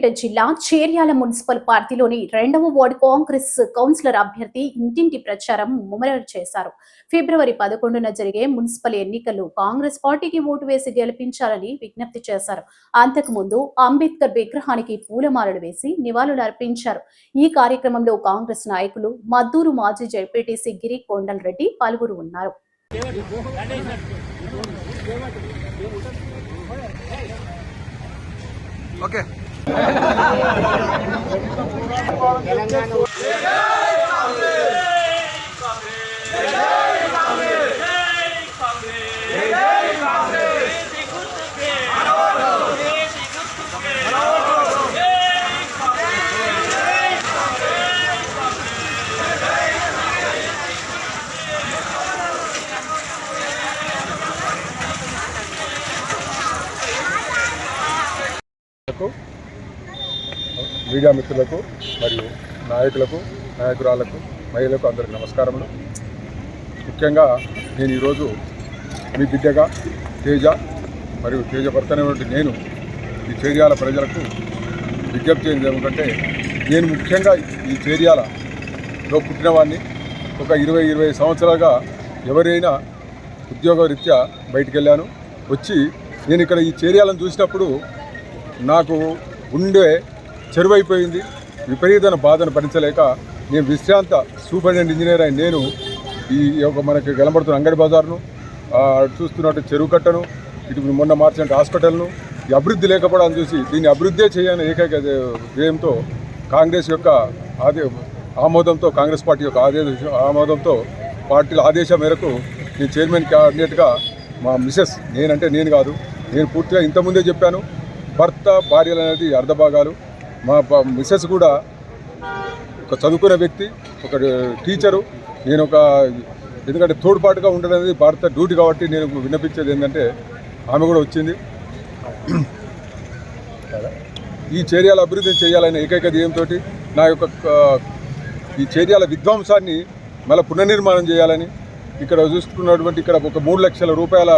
సిద్దిపేట జిల్లా చేర్యాల మున్సిపల్ పార్టీలోని రెండవ వార్డు కాంగ్రెస్ కౌన్సిలర్ అభ్యర్థి ఇంటింటి ప్రచారం ముమ్మరం చేశారు. ఫిబ్రవరి పదకొండున జరిగే మున్సిపల్ ఎన్నికల్లో కాంగ్రెస్ పార్టీకి ఓటు వేసి గెలిపించాలని విజ్ఞప్తి చేశారు. అంతకుముందు అంబేద్కర్ విగ్రహానికి పూలమాలలు వేసి నివాళులు అర్పించారు. ఈ కార్యక్రమంలో కాంగ్రెస్ నాయకులు మద్దూరు మాజీ జడ్పీటీసీ గిరి కొండల్ రెడ్డి పలువురు ఉన్నారు. ఓకే. కు, మీడియా మిత్రులకు మరియు నాయకులకు నాయకురాలకు మహిళలకు అందరికి నమస్కారములు. ముఖ్యంగా నేను ఈరోజు మీ బిడ్డగా తేజ మరియు తేజ భర్తనేటువంటి నేను ఈ చేర్యాల ప్రజలకు విజ్ఞప్తి చేయండి ఏమిటంటే నేను ముఖ్యంగా ఈ చేర్యాలలో పుట్టినవాడిని. ఒక ఇరవై ఇరవై సంవత్సరాలుగా ఎవరైనా ఉద్యోగరీత్యా బయటికి వెళ్ళాను వచ్చి నేను ఇక్కడ ఈ చేర్యాలను చూసినప్పుడు నాకు ఉండే చెరువైపోయింది. విపరీతమైన బాధను భరించలేక నేను విశ్రాంత సూపరింటెండెంట్ ఇంజనీర్ అయిన నేను ఈ యొక్క మనకి కనబడుతున్న అంగడి బజార్ను చూస్తున్నట్టు చెరువు కట్టను ఇటు మొన్న మార్చిన హాస్పిటల్ను ఈ అభివృద్ధి లేకపోవడం చూసి దీన్ని అభివృద్ధే చేయని ఏకైక ధ్యేయంతో కాంగ్రెస్ యొక్క ఆదే ఆమోదంతో కాంగ్రెస్ పార్టీ యొక్క ఆదేశ ఆమోదంతో పార్టీల ఆదేశం మేరకు నేను చైర్మన్ క్యాండిడేట్గా మా మిసెస్ నేనంటే నేను కాదు. నేను పూర్తిగా ఇంతకుముందే చెప్పాను. భర్త భార్యలు అనేది అర్ధభాగాలు. మా మిసెస్ కూడా ఒక చదువుకునే వ్యక్తి ఒక టీచరు నేను ఒక ఎందుకంటే తోడ్పాటుగా ఉండడం అనేది భారత డ్యూటీ కాబట్టి నేను విన్నపించేది ఏంటంటే ఆమె కూడా వచ్చింది. ఈ చర్యల అభివృద్ధి చేయాలనే ఏకైక ధ్యేయంతో నా యొక్క ఈ చర్యల విధ్వంసాన్ని మళ్ళీ పునర్నిర్మాణం చేయాలని ఇక్కడ చూసుకున్నటువంటి ఇక్కడ ఒక మూడు లక్షల రూపాయల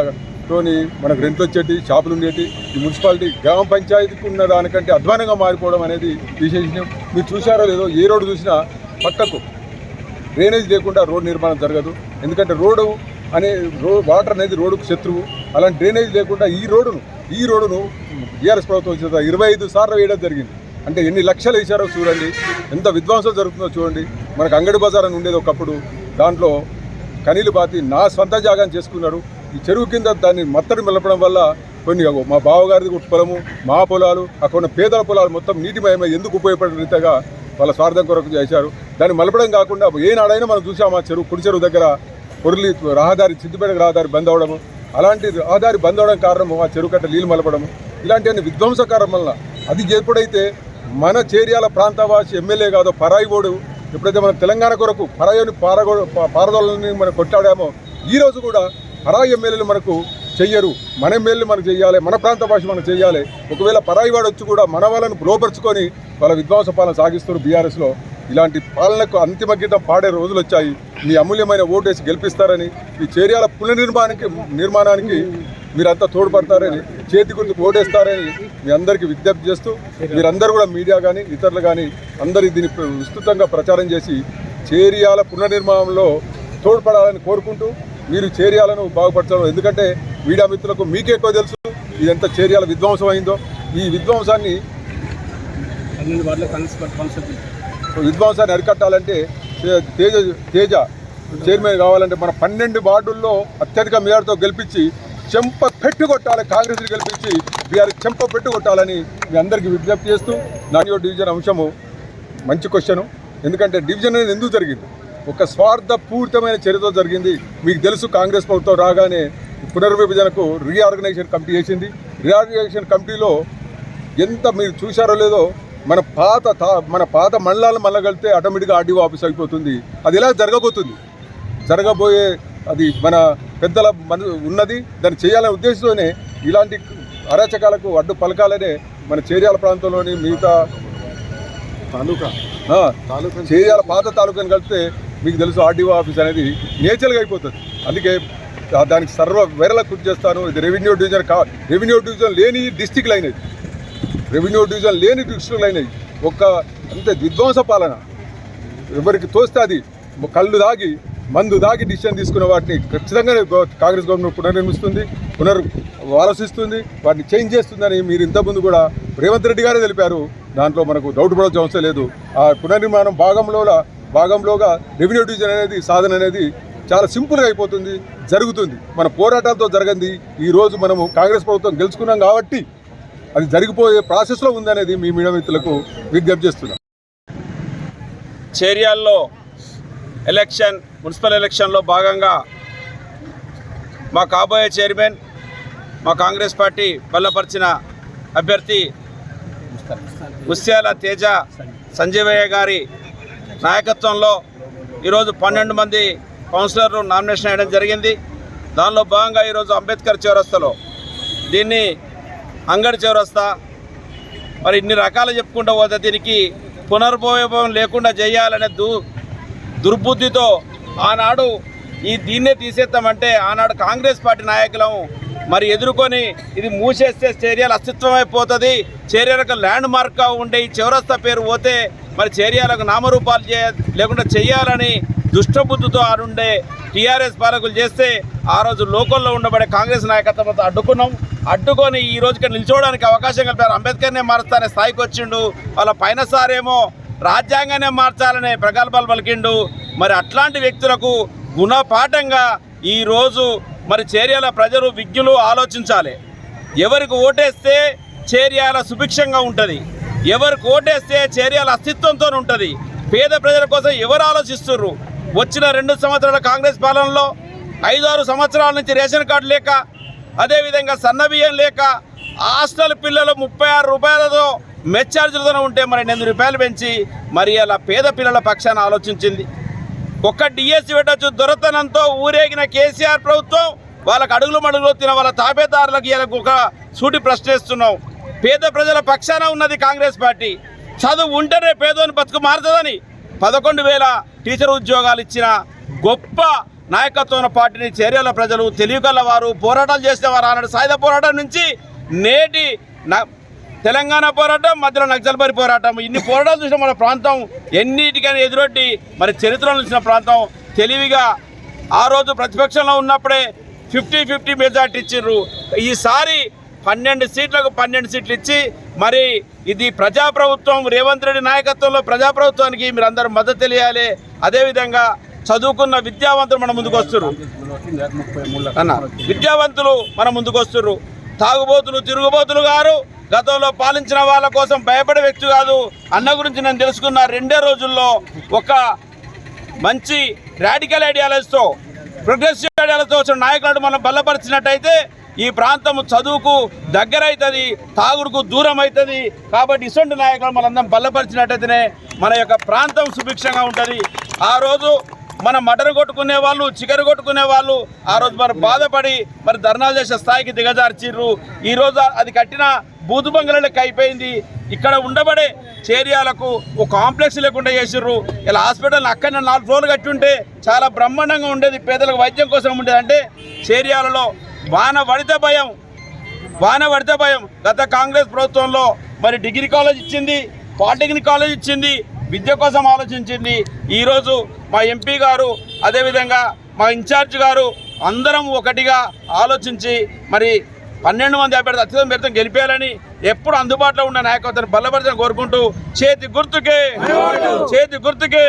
తోని మనకు రెంట్లు వచ్చేటి షాపులు ఉండేటి ఈ మున్సిపాలిటీ గ్రామ పంచాయతీకి ఉన్న దానికంటే అధ్వానంగా మారిపోవడం అనేది విశేషం మీరు చూసారో లేదో ఏ రోడ్డు చూసినా పక్కకు డ్రైనేజ్ లేకుండా రోడ్ నిర్మాణం జరగదు. ఎందుకంటే రోడ్డు అనే రో వాటర్ అనేది రోడ్డుకు శత్రువు. అలాంటి డ్రైనేజ్ లేకుండా ఈ రోడ్డును ఈ రోడ్డును టీఆర్ఎస్ ప్రభుత్వం వచ్చిన ఇరవై ఐదు సార్లు వేయడం జరిగింది. అంటే ఎన్ని లక్షలు వేశారో చూడండి. ఎంత విధ్వంసం జరుగుతుందో చూడండి. మనకు అంగడి బజార్ అని ఉండేది ఒకప్పుడు. దాంట్లో కనీలు బాతి నా సొంత జాగాన్ని చేసుకున్నాడు. ఈ చెరువు కింద దాన్ని మత్తడి మెలపడం వల్ల కొన్ని మా బావగారిది పొలము మా పొలాలు అక్కడ ఉన్న పేదల పొలాలు మొత్తం నీటిమయమై ఎందుకు ఉపయోగపడే రీతిగా వాళ్ళ స్వార్థం కొరకు చేశారు. దాన్ని మలపడం కాకుండా ఏనాడైనా మనం చూసాం ఆ చెరువు కుడి చెరువు దగ్గర పొర్లి రహదారి సిద్దిపేట రహదారి బంద్ అవడము. అలాంటి రహదారి బంద్ అవడం కారణము ఆ చెరువు కట్ట నీళ్ళు మలపడము. ఇలాంటివన్నీ విధ్వంసకారం వల్ల అది ఎప్పుడైతే మన చేరియాల ప్రాంతవాసి ఎమ్మెల్యే కాదో పరాయి ఎప్పుడైతే మన తెలంగాణ కొరకు పరాయిని పారగో పారదోళని మనం కొట్టాడామో ఈరోజు కూడా పరాయి ఎమ్మెల్యేలు మనకు చెయ్యరు. మన ఎమ్మెల్యేలు మనకు చేయాలి మన ప్రాంత భాష మనం చేయాలి ఒకవేళ పరాయి వాడు వచ్చి కూడా మన వాళ్ళను లోపరుచుకొని వాళ్ళ విధ్వంస పాలన సాగిస్తున్నారు బీఆర్ఎస్లో. ఇలాంటి పాలనకు అంతిమ గీతం పాడే రోజులు వచ్చాయి. మీ అమూల్యమైన ఓటేసి గెలిపిస్తారని ఈ చేర్యాల పునర్నిర్మాణానికి నిర్మాణానికి మీరంతా తోడ్పడతారని చేతి గురించి ఓటేస్తారని మీ అందరికీ విజ్ఞప్తి చేస్తూ మీరందరూ కూడా మీడియా కానీ ఇతరులు కానీ అందరూ దీన్ని విస్తృతంగా ప్రచారం చేసి చేరియాల పునర్నిర్మాణంలో తోడ్పడాలని కోరుకుంటూ మీరు చేరియాలను బాగుపరచడం ఎందుకంటే మీడియా మిత్రులకు మీకే ఎక్కువ తెలుసు ఇదంతా చేరియాల విధ్వంసం అయిందో. ఈ విధ్వంసాన్ని విధ్వంసాన్ని అరికట్టాలంటే తేజ తేజ చైర్మన్ కావాలంటే మన పన్నెండు వార్డుల్లో అత్యధిక మేరతో గెలిపించి చెంప పెట్టు కొట్టాలి కాంగ్రెస్ని గెలిపించి బీఆర్ చెంప పెట్టు కొట్టాలని మీ అందరికీ విజ్ఞప్తి చేస్తూ నానియో డివిజన్ అంశము మంచి క్వశ్చను. ఎందుకంటే డివిజన్ అనేది ఎందుకు జరిగింది? ఒక స్వార్థ పూరితమైన చర్యతో జరిగింది. మీకు తెలుసు కాంగ్రెస్ ప్రభుత్వం రాగానే పునర్విభజనకు రీఆర్గనైజేషన్ కమిటీ చేసింది. రీఆర్గనైజేషన్ కమిటీలో ఎంత మీరు చూశారో లేదో మన పాత మన పాత మండలాలు మళ్ళగలితే ఆటోమేటిక్గా ఆర్డీఓ ఆఫీస్ అయిపోతుంది. అది ఎలా జరగబోతుంది? జరగబోయే అది మన పెద్దల మన ఉన్నది. దాన్ని చేయాలనే ఉద్దేశంతోనే ఇలాంటి అరాచకాలకు అడ్డు పలకాలనే మన చేర్యాల ప్రాంతంలోని మిగతా తాలూకా? చేర్యాల పాత తాలూకాని కలిపితే మీకు తెలుసు ఆర్డీఓ ఆఫీస్ అనేది నేచురల్గా అయిపోతుంది. అందుకే దానికి సర్వ వేరలా కృషి చేస్తాను. ఇది రెవెన్యూ డివిజన్ కా రెవెన్యూ డివిజన్ లేని డిస్టిక్లు అయినది రెవెన్యూ డివిజన్ లేని డిస్ట్రిక్టులు అయినాయి. ఒక్క అంతే విధ్వంస పాలన. ఎవరికి తోస్తే అది కళ్ళు దాగి మందు దాగి డిసిషన్ తీసుకున్న వాటిని ఖచ్చితంగా కాంగ్రెస్ గవర్నమెంట్ పునర్నిర్మిస్తుంది పునర్ ఆలోచిస్తుంది వాటిని చేంజ్ చేస్తుందని మీరు ఇంతకుముందు కూడా రేవంత్ రెడ్డి గారే తెలిపారు. దాంట్లో మనకు డౌట్ పడాల్సిన అవసరం లేదు. ఆ పునర్నిర్మాణం భాగంలో భాగంలోగా రెవెన్యూ డివిజన్ అనేది సాధన అనేది చాలా సింపుల్గా అయిపోతుంది జరుగుతుంది. మన పోరాటాలతో జరగంది. ఈరోజు మనము కాంగ్రెస్ ప్రభుత్వం గెలుచుకున్నాం కాబట్టి అది జరిగిపోయే ప్రాసెస్లో ఉందనేది మీ మీడియా మిత్రులకు విజ్ఞప్తి చేస్తున్నాం. చేరియాల్లో ఎలక్షన్ మున్సిపల్ ఎలక్షన్లో భాగంగా మా కాబోయే చైర్మన్ మా కాంగ్రెస్ పార్టీ బలపరిచిన అభ్యర్థి ముత్యాల తేజ సంజీవయ్య గారి నాయకత్వంలో ఈరోజు పన్నెండు మంది కౌన్సిలర్లు నామినేషన్ వేయడం జరిగింది. దానిలో భాగంగా ఈరోజు అంబేద్కర్ చౌరస్తాలో దీన్ని అంగడి చౌరస్తా మరి ఇన్ని రకాలు చెప్పుకుంటూ పోతే దీనికి పునర్భోగం లేకుండా చేయాలనే దు దుర్బుద్ధితో ఆనాడు ఈ దీన్నే తీసేస్తామంటే ఆనాడు కాంగ్రెస్ పార్టీ నాయకులం మరి ఎదుర్కొని ఇది మూసేస్తే చర్యలు అస్తిత్వమైపోతుంది. చర్యలకు ల్యాండ్ మార్క్గా ఉండే ఈ చౌరస్తా పేరు పోతే మరి చర్యలకు నామరూపాలు చే లేకుండా చేయాలని దుష్టబుద్ధితో ఆడుండే టీఆర్ఎస్ పాలకులు చేస్తే ఆ రోజు లోకల్లో ఉండబడే కాంగ్రెస్ నాయకత్వంతో అడ్డుకున్నాం. అడ్డుకొని ఈ రోజుకి నిల్చోవడానికి అవకాశం కలిపారు. అంబేద్కర్నే మారుస్తానే స్థాయికి వచ్చిండు. వాళ్ళ పైన సారేమో రాజ్యాంగానే మార్చాలనే ప్రగల్భాలు పలికిండు. మరి అట్లాంటి వ్యక్తులకు గుణపాఠంగా ఈరోజు మరి చేర్యాల ప్రజలు విజ్ఞులు ఆలోచించాలి. ఎవరికి ఓటేస్తే చేర్యాల సుభిక్షంగా ఉంటుంది. ఎవరికి ఓటేస్తే చర్యల అస్తిత్వంతో ఉంటుంది. పేద ప్రజల కోసం ఎవరు ఆలోచిస్తున్నారు వచ్చిన రెండు సంవత్సరాల కాంగ్రెస్ పాలనలో ఐదారు సంవత్సరాల నుంచి రేషన్ కార్డు లేక అదేవిధంగా సన్నబియ్యం లేక హాస్టల్ పిల్లలు ముప్పై ఆరు రూపాయలతో మెచ్చార్జీలతో ఉంటే మరి ఎనిమిది రూపాయలు పెంచి మరి అలా పేద పిల్లల పక్షాన ఆలోచించింది. ఒక్క డిఎస్సి పెట్టచ్చు దొరతనంతో ఊరేగిన కేసీఆర్ ప్రభుత్వం వాళ్ళకి అడుగులు మడుగులు తిన వాళ్ళ తాబేదారులకు ఒక సూటి ప్రశ్నిస్తున్నాం. పేద ప్రజల పక్షాన ఉన్నది కాంగ్రెస్ పార్టీ. చదువు ఉంటేనే పేదోని బతుకు మారుతుందని పదకొండు వేల టీచర్ ఉద్యోగాలు ఇచ్చిన గొప్ప నాయకత్వం పార్టీని చేరేల ప్రజలు తెలివికల్ల వారు పోరాటాలు చేసేవారు. ఆనాడు సాయుధ పోరాటం నుంచి నేటి తెలంగాణ పోరాటం మధ్యలో నక్సల్బరి పోరాటం. ఇన్ని పోరాటాలు చూసిన మన ప్రాంతం ఎన్నిటికైనా ఎదురొట్టి మరి చరిత్రలో చూసిన ప్రాంతం తెలివిగా ఆ రోజు ప్రతిపక్షంలో ఉన్నప్పుడే ఫిఫ్టీ ఫిఫ్టీ మెజార్టీ ఇచ్చిర్రు ఈసారి పన్నెండు సీట్లకు పన్నెండు సీట్లు ఇచ్చి మరి ఇది ప్రజాప్రభుత్వం రేవంత్ రెడ్డి నాయకత్వంలో ప్రజాప్రభుత్వానికి మీరు అందరూ మద్దతు తెలియాలి. అదేవిధంగా చదువుకున్న విద్యావంతులు మన ముందుకు వస్తున్నారు అన్న విద్యావంతులు మన ముందుకు వస్తున్నారు తాగుబోతులు తిరుగుబోతులు గారు గతంలో పాలించిన వాళ్ళ కోసం భయపడే వ్యక్తి కాదు. అన్న గురించి నేను తెలుసుకున్న రెండే రోజుల్లో ఒక మంచి రాడికల్ ఐడియాలజీతో ప్రోగ్రెసివ్ ఐడియాలజీతో వచ్చిన నాయకులను మనం బలపరిచినట్టయితే ఈ ప్రాంతం చదువుకు దగ్గర అవుతుంది తాగుడుకు దూరం అవుతుంది కాబట్టి ఇటువంటి నాయకులు మనందరం బలపరిచినట్టయితేనే మన యొక్క ప్రాంతం సుభిక్షంగా ఉంటుంది. ఆ రోజు మన మటన్ కొట్టుకునే వాళ్ళు చికెన్ కొట్టుకునే వాళ్ళు ఆ రోజు మరి బాధపడి మరి ధర్నాలు చేసే స్థాయికి దిగజార్చిర్రు. ఈరోజు అది కట్టిన బూతు బంగ్లాలకి అయిపోయింది. ఇక్కడ ఉండబడే చేరియాలకు ఒక కాంప్లెక్స్ లేకుండా చేసిర్రు. ఇలా హాస్పిటల్ అక్కడ నాలుగు ఫ్లోర్లు కట్టి ఉంటే చాలా బ్రహ్మాండంగా ఉండేది. పేదలకు వైద్యం కోసం ఉండేది. అంటే చేరియాలలో వాన పడితే భయం. వాన పడితే భయం. గత కాంగ్రెస్ ప్రభుత్వంలో మరి డిగ్రీ కాలేజ్ ఇచ్చింది పాలిటెక్నిక్ కాలేజ్ ఇచ్చింది విద్య కోసం ఆలోచించింది. ఈరోజు మా ఎంపీ గారు అదేవిధంగా మా ఇన్ఛార్జ్ గారు అందరం ఒకటిగా ఆలోచించి మరి పన్నెండు మంది అభ్యర్థి అత్యధిక మెరితో గెలిపేయాలని ఎప్పుడు అందుబాటులో ఉన్న నాయకత్వాన్ని బలపరచని కోరుకుంటూ చేతి గుర్తుకే చేతి గుర్తుకే.